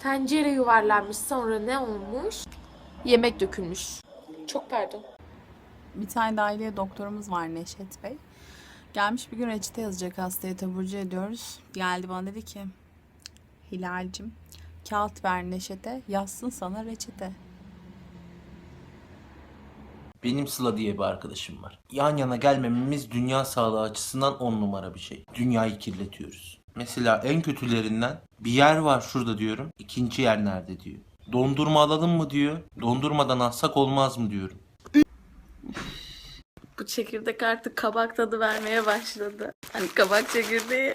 Tencere yuvarlanmış sonra ne olmuş? Yemek dökülmüş. Çok pardon. Bir tane dahiliye doktorumuz var Neşet Bey. Gelmiş bir gün reçete yazacak hastaya taburcu ediyoruz. Geldi bana dedi ki Hilal'cim kağıt ver Neşet'e yazsın sana reçete. Benim Sıla diye bir arkadaşım var. Yan yana gelmememiz dünya sağlığı açısından on numara bir şey. Dünyayı kirletiyoruz. Mesela en kötülerinden bir yer var şurada diyorum. İkinci yer nerede diyor. Dondurma alalım mı diyor. Dondurmadan alsak olmaz mı diyorum. Bu çekirdek artık kabak tadı vermeye başladı. Hani kabak çekirdeği.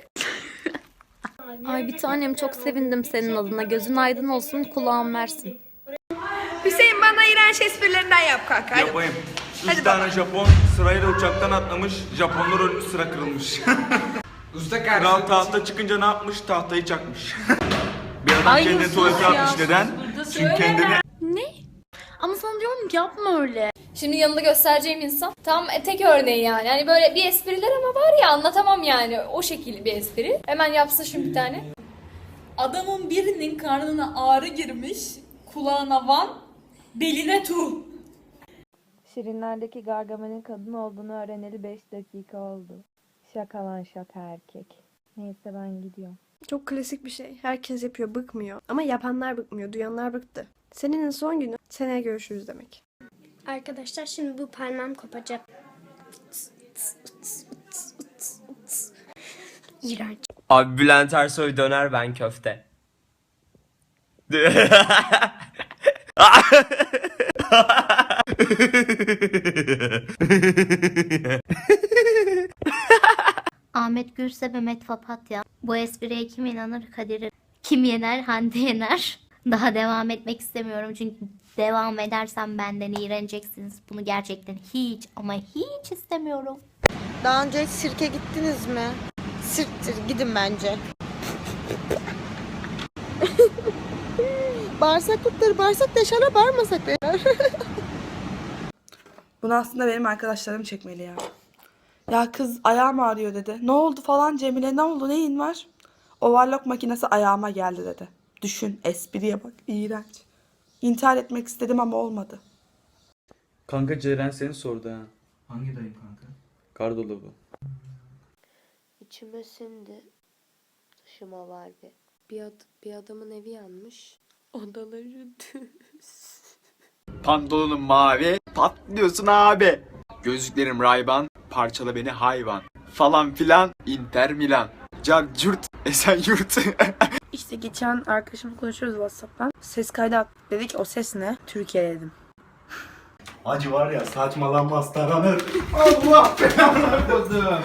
Ay bir tanem çok sevindim senin adına. Gözün aydın olsun kulağın versin. Hüseyin bana iğrenç esprilerinden yap kanka. Hadi. Yapayım. Üç Hadi tane Japon sırayla uçaktan atlamış. Japonlar ölmüş sıra kırılmış. Kral tahta çıkınca ne yapmış? Tahtayı çakmış. bir adam kendine tuvalet yapmış. Neden? Çünkü kendine Ama sana diyorum ki yapma öyle. Şimdi yanında göstereceğim insan tam tek örneği yani. Hani böyle bir espriler ama var ya anlatamam yani. O şekilde bir espri. Hemen yapsın şimdi bir tane. Adamın birinin karnına ağrı girmiş. Kulağına van, beline tu. Şirinlerdeki Gargamel'in kadın olduğunu öğreneli 5 dakika oldu. Şaka lan şaka erkek. Neyse ben gidiyorum. Çok klasik bir şey. Herkes yapıyor, bıkmıyor. Ama yapanlar bıkmıyor, duyanlar bıktı. Senenin son günü, seneye görüşürüz demek. Arkadaşlar şimdi bu parmağım kopacak. İğrenç. Abi Bülent Ersoy döner ben köfte. Ahmet Gürse Mehmet Papatya. Bu espriye kim inanır Kadir? Kim yener Hande yener. Daha devam etmek istemiyorum çünkü devam edersem benden iğreneceksiniz. Bunu gerçekten hiç ama hiç istemiyorum. Daha önce hiç sirke gittiniz mi? Sirktir gidin bence. Bağırsaklıkları bağırsak deşana bağırmasak deşer. Bunu aslında benim arkadaşlarım çekmeli ya. Ya kız ayağım ağrıyor dedi. Ne oldu falan Cemile ne oldu neyin var? Overlock makinesi ayağıma geldi dedi. Düşün espriye bak iğrenç. İntihar etmek istedim ama olmadı. Kanka Ceren seni sordu ha. Hangi dayım kanka? Kardolabı. İçime sindi. Dışıma var bir. Bir, ad- bir adamın evi yanmış. Odaları düz. Pantolonum mavi, patlıyorsun abi. Gözlüklerim rayban, parçala beni hayvan. Falan filan, Inter Milan. Cart curt, esen yurt. İşte geçen arkadaşımla konuşuyoruz Whatsapp'tan. Ses kaydı at. Dedik o ses ne? Türkiye dedim. Acı var ya saçmalanmaz taranır. Allah belanı koydum.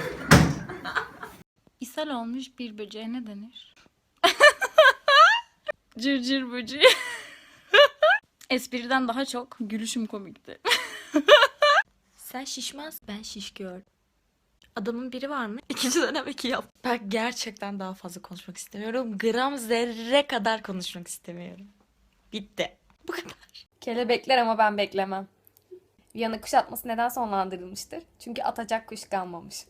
İshal olmuş bir böceğe ne denir? Cırcır böceği. Espriden daha çok gülüşüm komikti. Sen şişmez, ben şiş. Adamın biri var mı? İkinci dönem iki yap. Ben gerçekten daha fazla konuşmak istemiyorum. Gram zerre kadar konuşmak istemiyorum. Bitti. Bu kadar. Kelebekler ama ben beklemem. Viyana kuşatması neden sonlandırılmıştır? Çünkü atacak kuş kalmamış.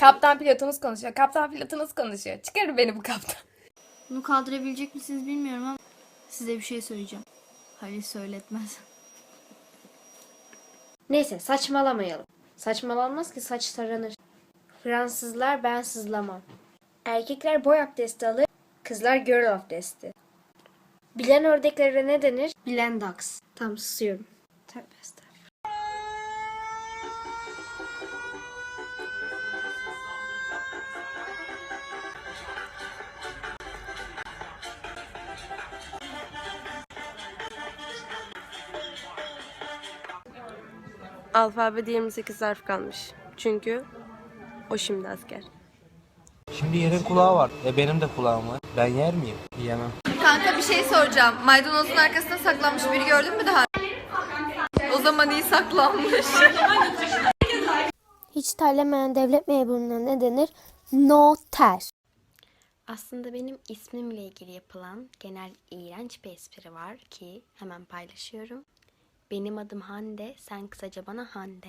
Kaptan pilotunuz konuşuyor. Kaptan pilotunuz konuşuyor. Çıkarın beni bu kaptan. Bunu kaldırabilecek misiniz bilmiyorum ama size bir şey söyleyeceğim. Halil söyletmez. Neyse saçmalamayalım. Saçmalanmaz ki saç taranır. Fransızlar ben sızlamam. Erkekler boy abdesti alır, kızlar girl abdesti. Bilen ördeklere ne denir? Bilen ducks. Tam susuyorum. Tövbe. Alfabede 28 harf kalmış. Çünkü o şimdi asker. Şimdi yerin kulağı var. E benim de kulağım var. Ben yer miyim? Yemem. Kanka bir şey soracağım. Maydanozun arkasında saklanmış biri gördün mü daha? O zaman iyi saklanmış. Hiç terlemeyen devlet memuruna ne denir? Noter. Aslında benim ismimle ilgili yapılan genel iğrenç bir espri var ki hemen paylaşıyorum. Benim adım Hande, sen kısaca bana Hande.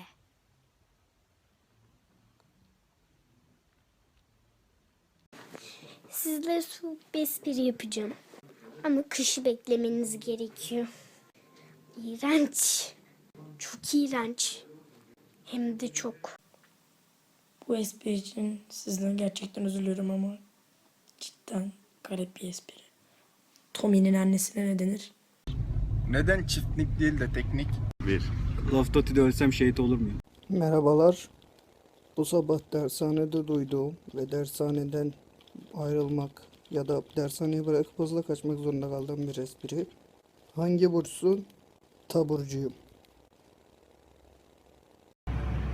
Sizlere su bir espri yapacağım. Ama kışı beklemeniz gerekiyor. İğrenç. Çok iğrenç. Hem de çok. Bu espri için sizden gerçekten üzülüyorum ama cidden garip bir espri. Tommy'nin annesine ne denir? Neden çiftlik değil de teknik? Laf Toti'de ölsem şehit olur muyum? Merhabalar. Bu sabah dershanede duyduğum ve dershaneden ayrılmak ya da dershaneyi bırakıp hızla kaçmak zorunda kaldığım bir espri. Hangi burçsun? Taburcuyum.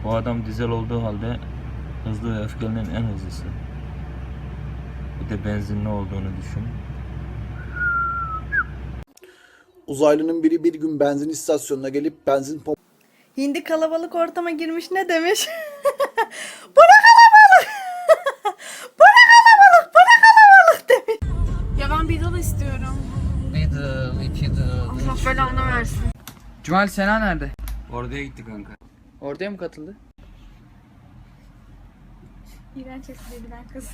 O adam dizel olduğu halde hızlı ve öfkelenen en hızlısı. Bir de benzinli olduğunu düşün. Uzaylının biri bir gün benzin istasyonuna gelip benzin pomp Hindi kalabalık ortama girmiş ne demiş? bu ne kalabalık! bu ne kalabalık! Bu ne kalabalık demiş. Ya ben Beedle istiyorum. Allah belanı versin. Cumal Sena nerede? Orduya gitti kanka. Orduya mı katıldı? İğrenç espriler kız.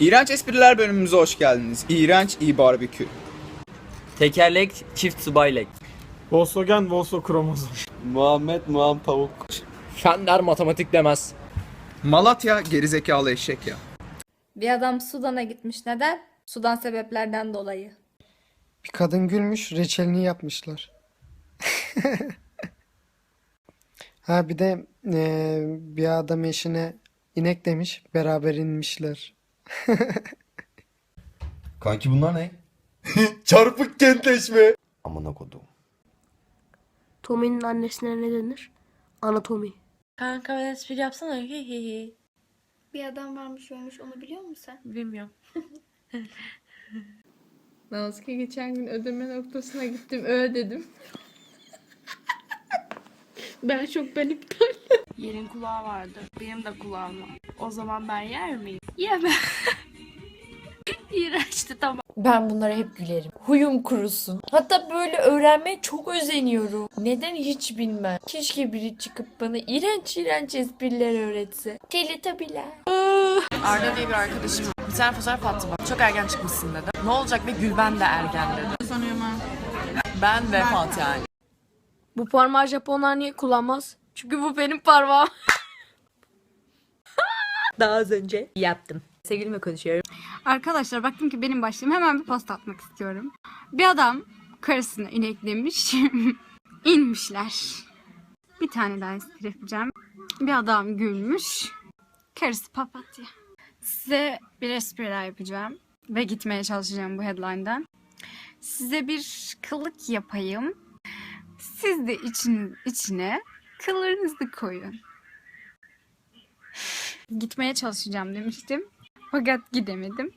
İğrenç espriler bölümümüze hoş geldiniz. İğrenç iyi barbekü. Tekerlek çift subaylek. Volkswagen Volvo kromozom. Muhammed Muham Tavuk. Fenler matematik demez. Malatya gerizekalı eşek ya. Bir adam Sudan'a gitmiş. Neden? Sudan sebeplerden dolayı. Bir kadın gülmüş, reçelini yapmışlar. ha bir de eee, bir adam eşine inek demiş, beraber inmişler. Kanki bunlar ne? Çarpık kentleşme. Amına kodum. Tommy'nin annesine ne denir? Anatomi. Kanka ben espri yapsana. Hi hi hi. Bir adam varmış ölmüş onu biliyor musun sen? Bilmiyorum. Nazike geçen gün ödeme noktasına gittim ö dedim. ben çok ben iptal. Yerin kulağı vardı. Benim de kulağım var. O zaman ben yer miyim? Yemem. İğrençti tamam. Ben bunlara hep gülerim. Huyum kurusun. Hatta böyle öğrenmeye çok özeniyorum. Neden hiç bilmem. Keşke biri çıkıp bana iğrenç iğrenç espriler öğretse. Teletabiler. Arda diye bir arkadaşım bir tane fotoğraf attı bak. Çok ergen çıkmışsın dedi. Ne olacak be Gülben de ergen dedi. Sanıyorum ben. ve Fatih yani. Bu parmağı Japonlar niye kullanmaz? Çünkü bu benim parmağım. Daha az önce yaptım. Sevgilimle konuşuyorum. Arkadaşlar baktım ki benim başlığım hemen bir post atmak istiyorum. Bir adam karısını ineklemiş. inmişler. Bir tane daha espri yapacağım. Bir adam gülmüş. Karısı papatya. Size bir espri daha yapacağım. Ve gitmeye çalışacağım bu headline'dan. Size bir kılık yapayım. Siz de için, içine kıllarınızı koyun. Gitmeye çalışacağım demiştim. Fakat gidemedim.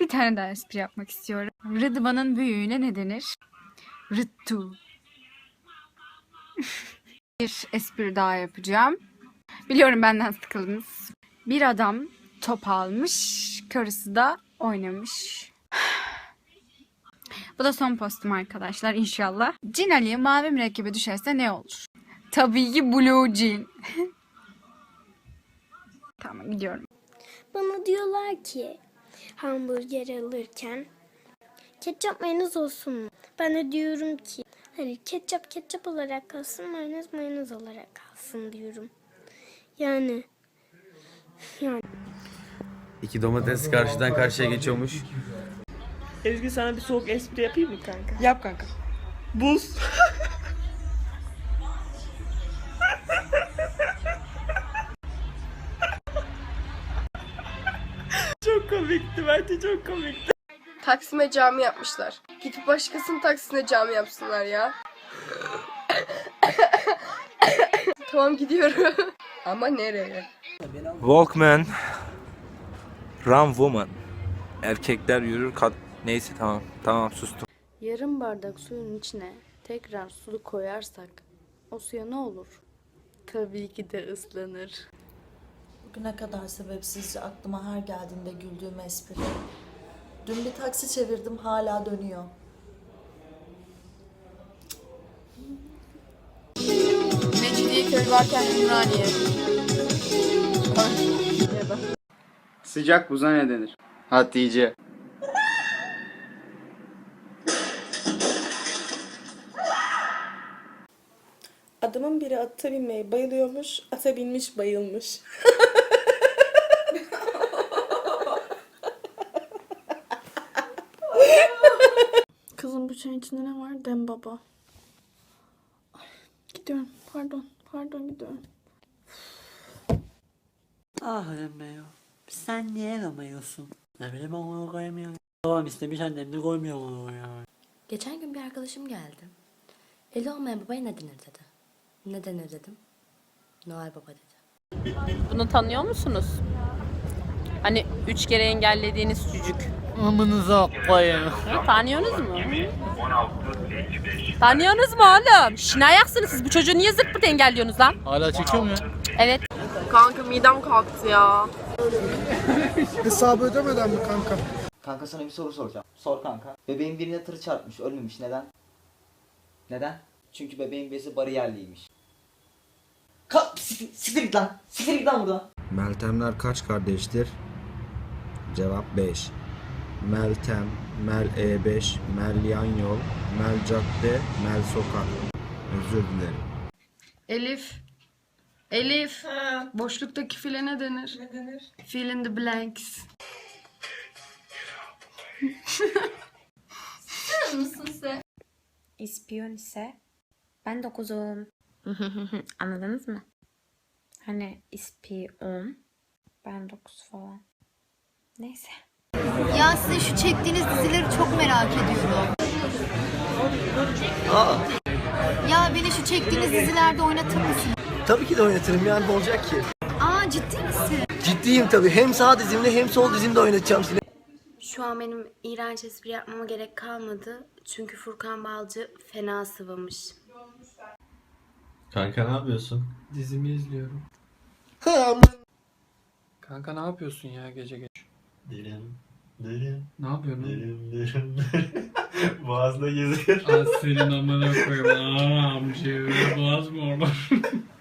Bir tane daha espri yapmak istiyorum. Rıdvan'ın büyüğüne ne denir? Rıttu. bir espri daha yapacağım. Biliyorum benden sıkıldınız. Bir adam top almış, karısı da oynamış. Bu da son postum arkadaşlar inşallah. Cin Ali mavi mürekkebi düşerse ne olur? Tabii ki Blue Jean. tamam gidiyorum. Bana diyorlar ki hamburger alırken ketçap mayonez olsun mu? Ben de diyorum ki hayır ketçap ketçap olarak kalsın mayonez mayonez olarak kalsın diyorum. Yani yani İki domates karşıdan karşıya geçiyormuş. Ezgi sana bir soğuk espri yapayım mı kanka? Yap kanka. Buz. komikti bence çok komikti. Taksim'e cami yapmışlar. Gidip başkasının Taksim'e cami yapsınlar ya. tamam gidiyorum. Ama nereye? Walkman. Run woman. Erkekler yürür kat... Neyse tamam. Tamam sustum. Yarım bardak suyun içine tekrar su koyarsak o suya ne olur? Tabii ki de ıslanır. Bugüne kadar sebepsizce aklıma her geldiğinde güldüğüm espri. Dün bir taksi çevirdim hala dönüyor. Mecidiyeköy varken Ümraniye. Sıcak buza ne denir? Hatice. Adamın biri ata binmeye bayılıyormuş, ata binmiş bayılmış. Bu çayın içinde ne var? Dem baba. Ay, gidiyorum. Pardon. Pardon gidiyorum. Ah Emre Sen niye aramıyorsun? Ne bileyim onu koyamıyorum. Babam istemiş annem de koymuyor onu ya. Geçen gün bir arkadaşım geldi. Eli olmayan babaya ne denir dedi. Ne denir dedim. Noel Baba dedi. Bunu tanıyor musunuz? Hani üç kere engellediğiniz çocuk. Amınıza koyun. Tanıyorsunuz mu? Tanıyorsunuz mu oğlum? Şş, ne ayaksınız siz? Bu çocuğu niye zırt pırt engelliyorsunuz lan? Hala çekiyor mu ya? Evet. Kanka midem kalktı ya. Hesabı ödemeden mi kanka? Kanka sana bir soru soracağım. Sor kanka. Bebeğin birine tır çarpmış ölmemiş neden? Neden? Çünkü bebeğin bezi bariyerliymiş. Kalk siktir, siktir git lan. Siktir git lan buradan. Meltemler kaç kardeştir? Cevap 5. Meltem, Mel E5, Mel Yan Yol, Mel Cadde, Mel Sokak. Özür dilerim. Elif. Elif. Boşluktaki file ne denir? Ne denir? Fill in the blanks. İspiyon ise ben dokuzum. Anladınız mı? Hani ispiyon ben dokuz falan. Neyse. Ya sizin şu çektiğiniz dizileri çok merak ediyorum. Ya beni şu çektiğiniz dizilerde oynatır mısın? Tabii ki de oynatırım yani ne olacak ki? Aa ciddi misin? Ciddiyim tabii. Hem sağ dizimde hem sol dizimde oynatacağım seni. Şu an benim iğrenç espri yapmama gerek kalmadı. Çünkü Furkan Balcı fena sıvamış. Kanka ne yapıyorsun? Dizimi izliyorum. Kanka ne yapıyorsun ya gece geç? Derin, derin, Ne yapıyorsun? derin, derin. Boğazda geziyor. Aa, senin amına koyayım. Anam şey boğaz mı olur?